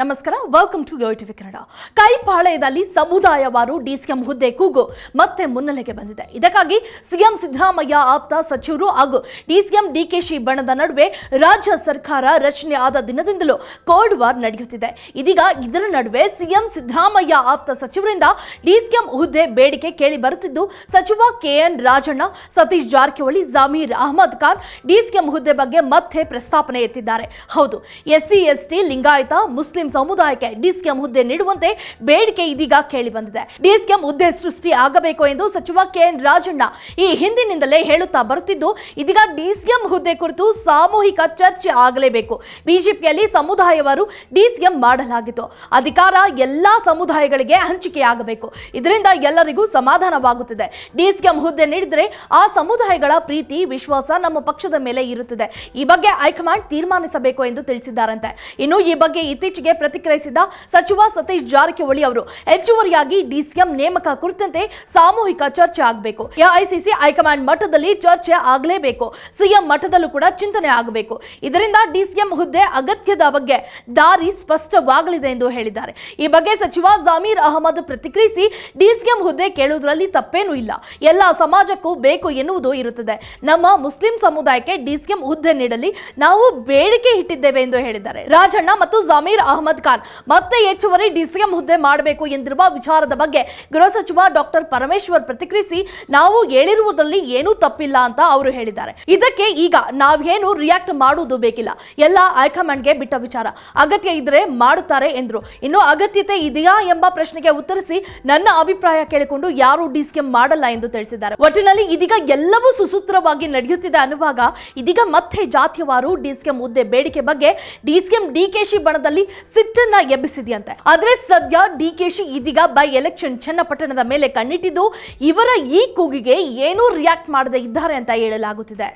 ನಮಸ್ಕಾರ welcome to yo TV Kannada ಕೈಪಾಳ್ಯದಲ್ಲಿ ಸಮುದಾಯವಾರು DCM ಹುದ್ದೆ ಕೂಗು ಮತ್ತೆ ಮುನ್ನೆಲೆಗೆ ಬಂದಿದೆ. ಇದಕ್ಕಾಗಿ ಸಿಎಂ ಸಿದ್ದರಾಮಯ್ಯ ಆಪ್ತ ಸಚಿವರು ಹಾಗೂ ಡಿಸಿಎಂ ಡಿಕೆಶಿ ಬಣದ ನಡುವೆ ರಾಜ್ಯ ಸರ್ಕಾರ ರಚನೆ ಆದ ದಿನದಿಂದಲೂ ಕೋಲ್ಡ್ ವಾರ್ ನಡೆಯುತ್ತಿದೆ. ಇದೀಗ ಇದರ ನಡುವೆ ಸಿಎಂ ಸಿದ್ದರಾಮಯ್ಯ ಆಪ್ತ ಸಚಿವರಿಂದ ಡಿಸಿಎಂ ಹುದ್ದೆ ಬೇಡಿಕೆ ಕೇಳಿ ಬರುತ್ತಿದ್ದು, ಸಚಿವ ಕೆಎನ್ ರಾಜಣ್ಣ, ಸತೀಶ್ ಜಾರಕಿಹೊಳಿ, ಜಮೀರ್ ಅಹಮದ್ ಖಾನ್ ಡಿಸಿಎಂ ಹುದ್ದೆ ಬಗ್ಗೆ ಮತ್ತೆ ಪ್ರಸ್ತಾಪನೆ ಎತ್ತಿದ್ದಾರೆ. ಹೌದು ಎಸ್ಸಿ ಎಸ್ಟಿ ಲಿಂಗಾಯತ, ಮುಸ್ಲಿಂ ಸಮುದಾಯಕ್ಕೆ ಡಿಸಿಎಂ ಹುದ್ದೆ ನೀಡುವಂತೆ ಬೇಡಿಕೆ ಇದೀಗ ಕೇಳಿ ಬಂದಿದೆ. ಡಿಸಿಎಂ ಹುದ್ದೆ ಸೃಷ್ಟಿ ಆಗಬೇಕು ಎಂದು ಸಚಿವ ಕೆಎನ್ ರಾಜಣ್ಣ ಈ ಹಿಂದಿನಿಂದಲೇ ಹೇಳುತ್ತಾ ಬರುತ್ತಿದ್ದು, ಇದೀಗ ಡಿಸಿಎಂ ಹುದ್ದೆ ಕುರಿತು ಸಾಮೂಹಿಕ ಚರ್ಚೆ ಆಗಲೇಬೇಕು. ಬಿಜೆಪಿಯಲ್ಲಿ ಸಮುದಾಯವರು ಡಿಸಿಎಂ ಮಾಡಲಾಗಿತ್ತು. ಅಧಿಕಾರ ಎಲ್ಲ ಸಮುದಾಯಗಳಿಗೆ ಹಂಚಿಕೆಯಾಗಬೇಕು. ಇದರಿಂದ ಎಲ್ಲರಿಗೂ ಸಮಾಧಾನವಾಗುತ್ತಿದೆ. ಡಿಸಿಎಂ ಹುದ್ದೆ ನೀಡಿದರೆ ಆ ಸಮುದಾಯಗಳ ಪ್ರೀತಿ, ವಿಶ್ವಾಸ ನಮ್ಮ ಪಕ್ಷದ ಮೇಲೆ ಇರುತ್ತದೆ. ಈ ಬಗ್ಗೆ ಹೈಕಮಾಂಡ್ ತೀರ್ಮಾನಿಸಬೇಕು ಎಂದು ತಿಳಿಸಿದ್ದಾರಂತೆ. ಇನ್ನು ಈ ಬಗ್ಗೆ ಇತ್ತೀಚೆಗೆ ಪ್ರತಿಕ್ರಿಯಿಸಿದ ಸಚಿವ ಸತೀಶ್ ಜಾರಕಿಹೊಳಿ ಅವರು, ಹೆಚ್ಚುವರಿಯಾಗಿ ಡಿಸಿಎಂ ನೇಮಕ ಕುರಿತಂತೆ ಸಾಮೂಹಿಕ ಚರ್ಚೆ ಆಗಬೇಕು. ಎಐಸಿಸಿ ಹೈಕಮಾಂಡ್ ಮಟ್ಟದಲ್ಲಿ ಚರ್ಚೆ ಆಗಲೇಬೇಕು. ಸಿಎಂ ಮಟ್ಟದಲ್ಲೂ ಕೂಡ ಚಿಂತನೆ ಆಗಬೇಕು. ಇದರಿಂದ ಡಿಸಿಎಂ ಹುದ್ದೆ ಅಗತ್ಯದ ಬಗ್ಗೆ ದಾರಿ ಸ್ಪಷ್ಟವಾಗಲಿದೆ ಎಂದು ಹೇಳಿದ್ದಾರೆ. ಈ ಬಗ್ಗೆ ಸಚಿವ ಜಮೀರ್ ಅಹಮದ್ ಪ್ರತಿಕ್ರಿಯಿಸಿ ಡಿಸಿಎಂ ಹುದ್ದೆ ಕೇಳುವುದರಲ್ಲಿ ತಪ್ಪೇನೂ ಇಲ್ಲ. ಎಲ್ಲ ಸಮಾಜಕ್ಕೂ ಬೇಕು ಎನ್ನುವುದು ಇರುತ್ತದೆ. ನಮ್ಮ ಮುಸ್ಲಿಂ ಸಮುದಾಯಕ್ಕೆ ಡಿಸಿಎಂ ಹುದ್ದೆ ನೀಡಲಿ. ನಾವು ಬೇಡಿಕೆ ಇಟ್ಟಿದ್ದೇವೆ ಎಂದು ಹೇಳಿದ್ದಾರೆ. ರಾಜಣ್ಣ ಮತ್ತು ಜಮೀರ್ ಅಹಮದ್ ಖಾನ್. ಮತ್ತೆ ಹೆಚ್ಚುವರಿ ಡಿಸಿಎಂ ಹುದ್ದೆ ಮಾಡಬೇಕು ಎಂದಿರುವ ವಿಚಾರದ ಬಗ್ಗೆ ಗೃಹ ಸಚಿವ ಡಾಕ್ಟರ್ ಪರಮೇಶ್ವರ್ ಪ್ರತಿಕ್ರಿಯಿಸಿ, ನಾವು ಹೇಳಿರುವುದರಲ್ಲಿ ಏನೂ ತಪ್ಪಿಲ್ಲ ಅಂತ ಅವರು ಹೇಳಿದ್ದಾರೆ. ಇದಕ್ಕೆ ಈಗ ನಾವೇನು ರಿಯಾಕ್ಟ್ ಮಾಡುವುದು ಬೇಕಿಲ್ಲ. ಎಲ್ಲ ಹೈಕಮಾಂಡ್ಗೆ ಬಿಟ್ಟ ವಿಚಾರ. ಅಗತ್ಯ ಇದ್ರೆ ಮಾಡುತ್ತಾರೆ ಎಂದರು. ಇನ್ನು ಅಗತ್ಯತೆ ಇದೆಯಾ ಎಂಬ ಪ್ರಶ್ನೆಗೆ ಉತ್ತರಿಸಿ ನನ್ನ ಅಭಿಪ್ರಾಯ ಕೇಳಿಕೊಂಡು ಯಾರು ಡಿಸಿಎಂ ಮಾಡಲ್ಲ ಎಂದು ತಿಳಿಸಿದ್ದಾರೆ. ಒಟ್ಟಿನಲ್ಲಿ ಇದೀಗ ಎಲ್ಲವೂ ಸುಸೂತ್ರವಾಗಿ ನಡೆಯುತ್ತಿದೆ ಅನ್ನುವಾಗ ಇದೀಗ ಮತ್ತೆ ಜಾತಿಯವಾರು ಡಿಸಿಎಂ ಹುದ್ದೆ ಬೇಡಿಕೆ ಬಗ್ಗೆ ಡಿಸಿಎಂ ಡಿಕೆಶಿ ಬಣದಲ್ಲಿ ಸಿಟ್ಟನ್ನ ಎಬ್ಬಿಸಿದೆಯಂತೆ. ಆದ್ರೆ ಸದ್ಯ ಡಿ ಕೆ ಶಿ ಇದೀಗ ಬೈ ಎಲೆಕ್ಷನ್ ಚನ್ನಪಟ್ಟಣದ ಮೇಲೆ ಕಣ್ಣಿಟ್ಟಿದ್ದು ಇವರ ಈ ಕೂಗಿಗೆ ಏನೂ ರಿಯಾಕ್ಟ್ ಮಾಡದೇ ಇದ್ದಾರೆ ಅಂತ ಹೇಳಲಾಗುತ್ತಿದೆ.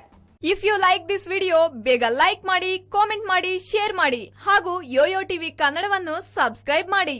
If you like this video ಬೇಗ ಲೈಕ್ ಮಾಡಿ ಕಾಮೆಂಟ್ ಮಾಡಿ ಶೇರ್ ಮಾಡಿ ಹಾಗೂ ಯೋಯೋ ಟಿವಿ ಕನ್ನಡವನ್ನು ಸಬ್ಸ್ಕ್ರೈಬ್ ಮಾಡಿ.